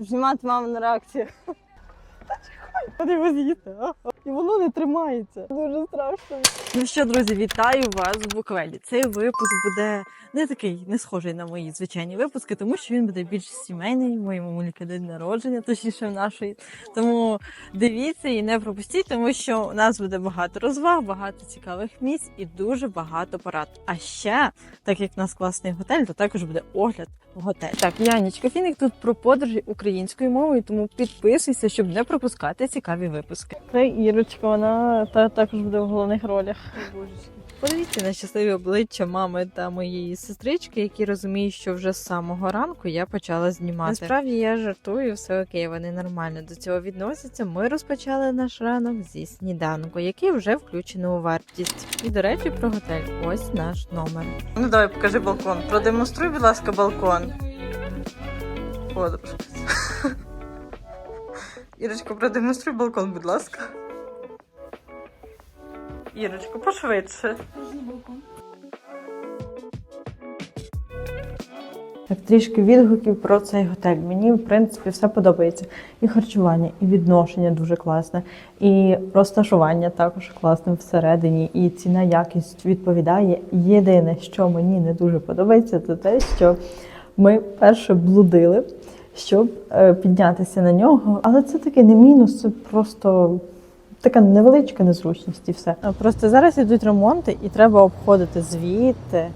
знімати мамину реакцію. Вони його з'їсти. а? І воно не тримається. Дуже страшно. Ну що, друзі, вітаю вас в Буковелі. Цей випуск буде не такий, не схожий на мої звичайні випуски, тому що він буде більш сімейний. Моєї мамульки день народження, точніше в нашої. Тому дивіться і не пропустіть, тому що у нас буде багато розваг, багато цікавих місць і дуже багато порад. А ще, так як у нас класний готель, то також буде огляд в готель. Так, Янічка Фіник тут про подорожі українською мовою, тому підписуйся, щоб не пропускати цікаві випуски. Це Ірочка, вона та також буде в головних ролях. Подивіться на щасливі обличчя мами та моєї сестрички, які розуміють, що вже з самого ранку я почала знімати. Насправді я жартую, все окей, вони нормально до цього відносяться. Ми розпочали наш ранок зі сніданку, який вже включено у вартість. І до речі, про готель. Ось наш номер. Ну давай покажи балкон. Продемонструй, будь ласка, балкон. Подружка. Ірочка, продемонструй балкон, будь ласка. Ірочко, пошвидше. Так, трішки відгуків про цей готель. Мені, в принципі, все подобається. І харчування, і відношення дуже класне, і розташування також класне всередині, і ціна якість відповідає. Єдине, що мені не дуже подобається, це те, що ми перше блудили, щоб е, піднятися на нього. Але це таки не мінус, це просто така невеличка незручність і все. Просто зараз ідуть ремонти, і треба обходити звідти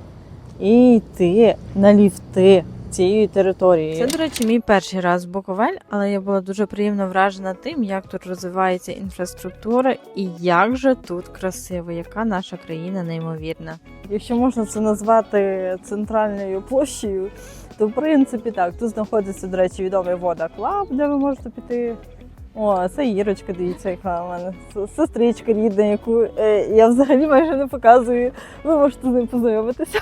і йти на ліфти цією територією. Це, до речі, мій перший раз в Буковель, але я була дуже приємно вражена тим, як тут розвивається інфраструктура і як же тут красиво, яка наша країна неймовірна. Якщо можна це назвати центральною площею, то в принципі так. Тут знаходиться, до речі, відомий вода клаб, де ви можете піти. О, це Ірочка, дивіться, яка в мене сестричка рідна, яку е, я взагалі майже не показую. Ви можете з ним познайомитися.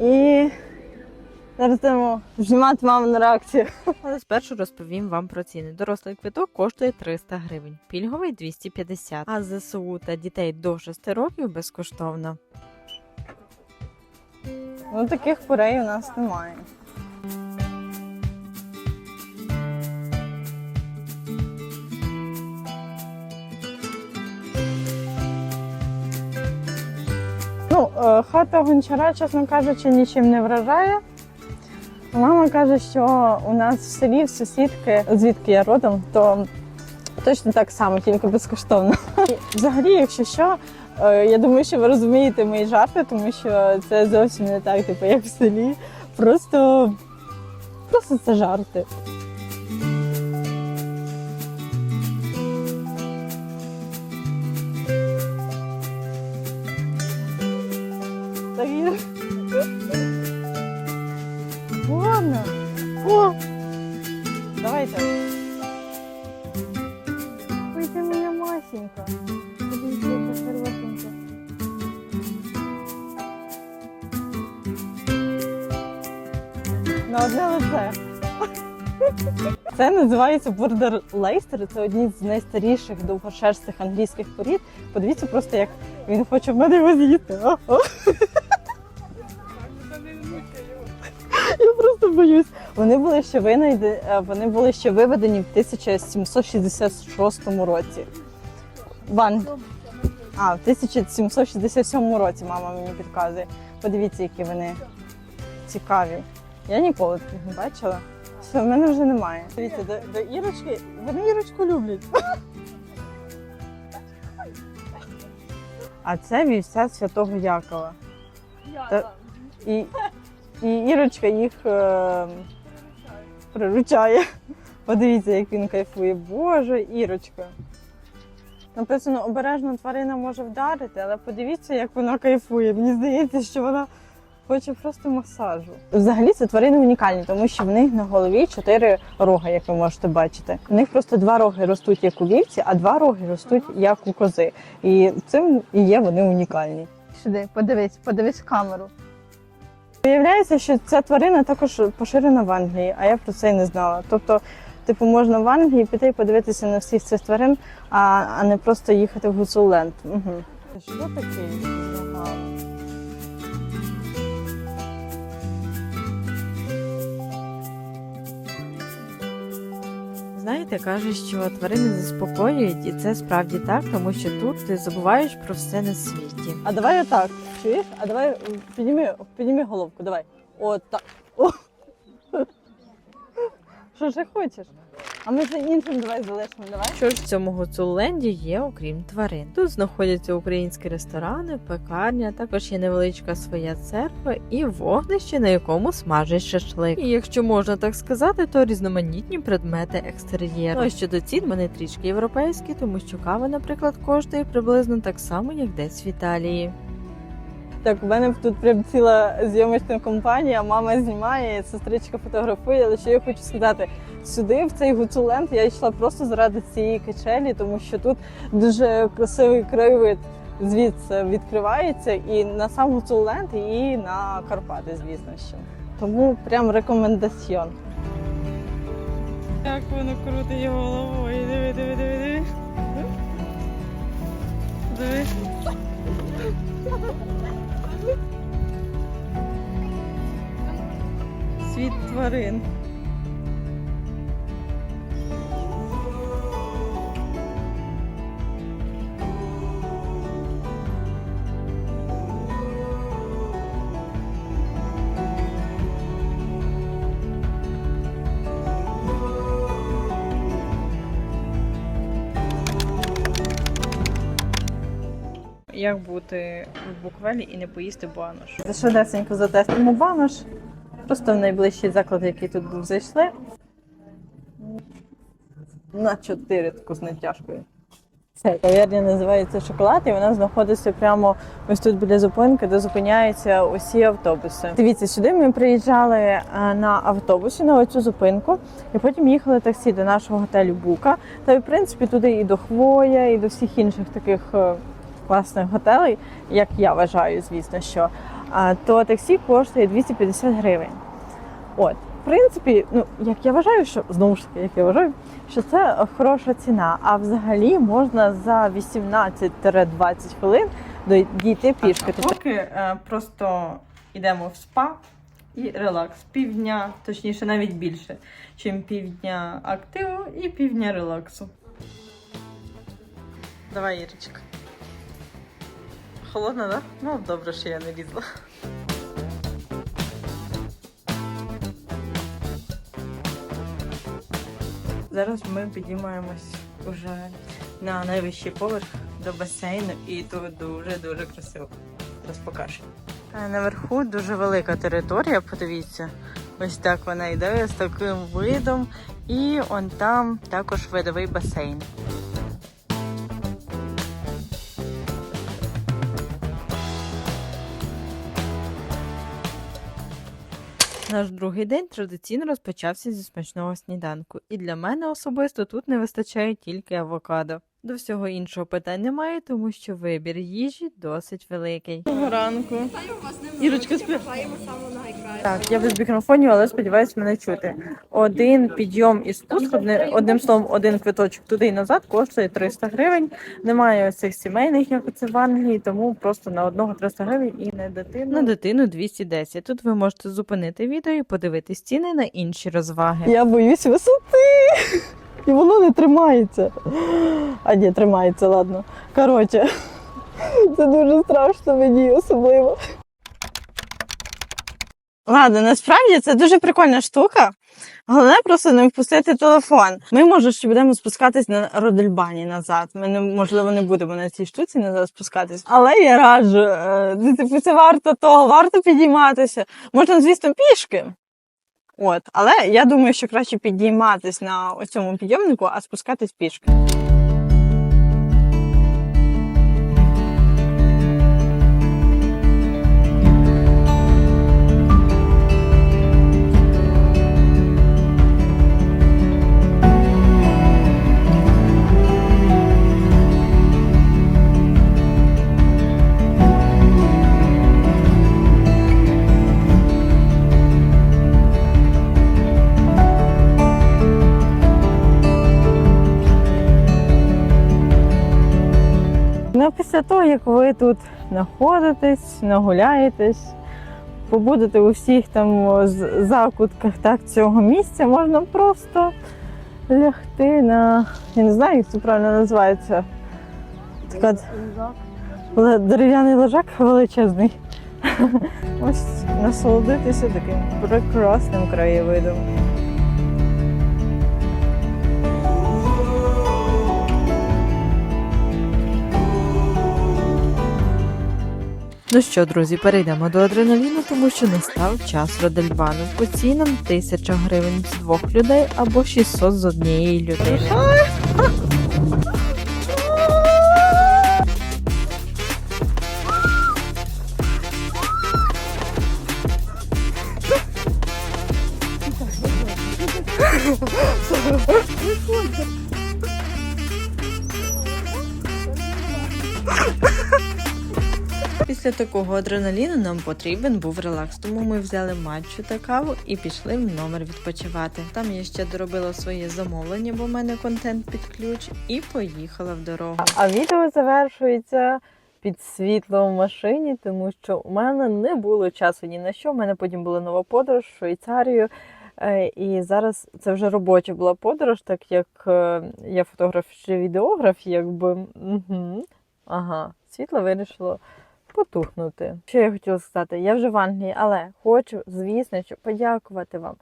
І зараз будемо знімати мамину реакцію. Але спершу розповім вам про ціни. Дорослий квиток коштує 300 гривень, пільговий 250, а ЗСУ та дітей до 6 років безкоштовно. Ну таких порей у нас немає. Ну, е, хата гончара, чесно кажучи, нічим не вражає. Мама каже, що у нас в селі в сусідки, звідки я родом, то точно так само, тільки безкоштовно. Взагалі, якщо що, я думаю, що ви розумієте мої жарти, тому що це зовсім не так, типу, як в селі. Просто, просто це жарти. Ладно. Давайте. Ой, ти моя масенька. Одне лице. Це називається бордер лейстер. Це одні з найстаріших довгошерстих англійських порід. Подивіться просто, як він хоче в мене його з'їсти. Я просто боюсь. Вони були ще винайде, е, вони були ще виведені в 1766 році. В Ан- А, в 1767 році мама мені підказує. Подивіться, які вони цікаві. Я ніколи таких не бачила. Все, в мене вже немає. Дивіться, до, до Ірочки, вони Ірочку люблять. А це вівця святого Якова. Та- І, і Ірочка їх е, приручає. Подивіться, як він кайфує. Боже, Ірочка. Написано, обережно тварина може вдарити, але подивіться, як вона кайфує. Мені здається, що вона хоче просто масажу. Взагалі це тварини унікальні, тому що в них на голові чотири рога, як ви можете бачити. У них просто два роги ростуть як у вівці, а два роги ростуть як у кози. І цим і є вони унікальні. Сюди, подивись, подивись камеру. Виявляється, що ця тварина також поширена в Англії, а я про це й не знала. Тобто, типу, можна в Англії піти і подивитися на всіх цих тварин, а, а не просто їхати в Гуцулленд. Угу. Що таке Знаєте, кажуть, що тварини заспокоюють, і це справді так, тому що тут ти забуваєш про все на світі. А давай отак. Чуєш? А давай підніми, підніми головку, давай. Отак. Що ж хочеш? А ми це іншим давай залишимо, давай. Що ж в цьому Гуцулленді є, окрім тварин? Тут знаходяться українські ресторани, пекарня, також є невеличка своя церква і вогнище, на якому смажать шашлик. І якщо можна так сказати, то різноманітні предмети екстер'єру. Ну, а щодо цін, вони трішки європейські, тому що кава, наприклад, коштує приблизно так само, як десь в Італії. Так, у мене тут прям ціла зйомочна компанія, мама знімає, сестричка фотографує, але що я хочу сказати, сюди, в цей Гуцуленд, я йшла просто заради цієї качелі, тому що тут дуже красивий краєвид звідси відкривається і на сам Гуцуленд, і на Карпати, звісно що. Тому прям рекомендаціон. Як воно крутить головою. Диви, диви, диви, диви. Диви. Світ тварин. Як бути в буквелі і не поїсти банош? За швидесенько затестимо банош. Просто в найближчий заклад, який тут зайшли. На 4 таку з натяжкою. Це кав'ярня називається Шоколад, і вона знаходиться прямо ось тут біля зупинки, де зупиняються усі автобуси. Дивіться, сюди ми приїжджали е, на автобусі на оцю зупинку, і потім їхали таксі до нашого готелю Бука. Та в принципі туди і до Хвоя, і до всіх інших таких е, класних готелей, як я вважаю, звісно, що то таксі коштує 250 гривень. От, в принципі, ну як я вважаю, що знову ж таки, як я вважаю, що це хороша ціна. А взагалі можна за 18-20 хвилин дійти пішки. Поки е, просто йдемо в спа і релакс. Півдня, точніше, навіть більше, чим півдня активу і півдня релаксу. Давай, Ірочка. Холодно, так? Да? Ну, добре, що я не лізла. Зараз ми підіймаємось уже на найвищий поверх до басейну, і тут дуже-дуже красиво. Зараз покажу. Наверху дуже велика територія, подивіться. Ось так вона йде з таким видом. І он там також видовий басейн. Наш другий день традиційно розпочався зі смачного сніданку, і для мене особисто тут не вистачає тільки авокадо. До всього іншого питань немає, тому що вибір їжі досить великий. Доброго ранку. Ірочка, спи. Так, я без мікрофонів, але сподіваюся мене чути. Один підйом і спуск, одним словом, один квиточок туди і назад коштує 300 гривень. Немає ось цих сімейних, як це в Англії, тому просто на одного 300 гривень і на дитину. На дитину 210. Тут ви можете зупинити відео і подивитись ціни на інші розваги. Я боюсь висоти. І воно не тримається. А ні, тримається, ладно. Коротше, це дуже страшно мені особливо. Ладно, насправді це дуже прикольна штука. Головне просто не впустити телефон. Ми, може, ще будемо спускатись на Родельбані назад. Ми не, можливо не будемо на цій штуці назад спускатись. Але я раджу, е, ну, типу, це варто того, варто підійматися. Можна, звісно, пішки. От, але я думаю, що краще підійматись на цьому підйомнику, а спускатись пішки. Після того, як ви тут знаходитесь, нагуляєтесь, побудете у всіх там закутках так, цього місця, можна просто лягти на. Я не знаю, як це правильно називається. Така дерев'яний лежак величезний. Ось насолодитися таким прекрасним краєвидом. Ну що, друзі, перейдемо до адреналіну, тому що настав час Родельбану. По цінам 1000 гривень з двох людей або 600 з однієї людини. Після такого адреналіну нам потрібен був релакс, тому ми взяли матчу та каву і пішли в номер відпочивати. Там я ще доробила своє замовлення, бо в мене контент під ключ, і поїхала в дорогу. А відео завершується під світло в машині, тому що у мене не було часу ні на що. У мене потім була нова подорож в Швейцарію. Е, І зараз це вже робоча була подорож, так як е, я фотограф чи відеограф, якби. Угу. Ага, світло вирішило потухнути. Що я хотіла сказати? Я вже в Англії, але хочу, звісно, подякувати вам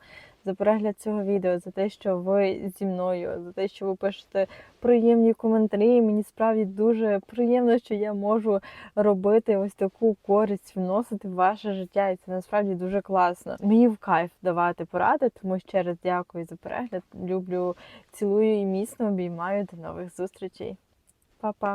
за перегляд цього відео, за те, що ви зі мною, за те, що ви пишете приємні коментарі. Мені справді дуже приємно, що я можу робити ось таку користь, вносити в ваше життя, і це насправді дуже класно. Мені в кайф давати поради, тому ще раз дякую за перегляд. Люблю, цілую і міцно обіймаю. До нових зустрічей. Па-па!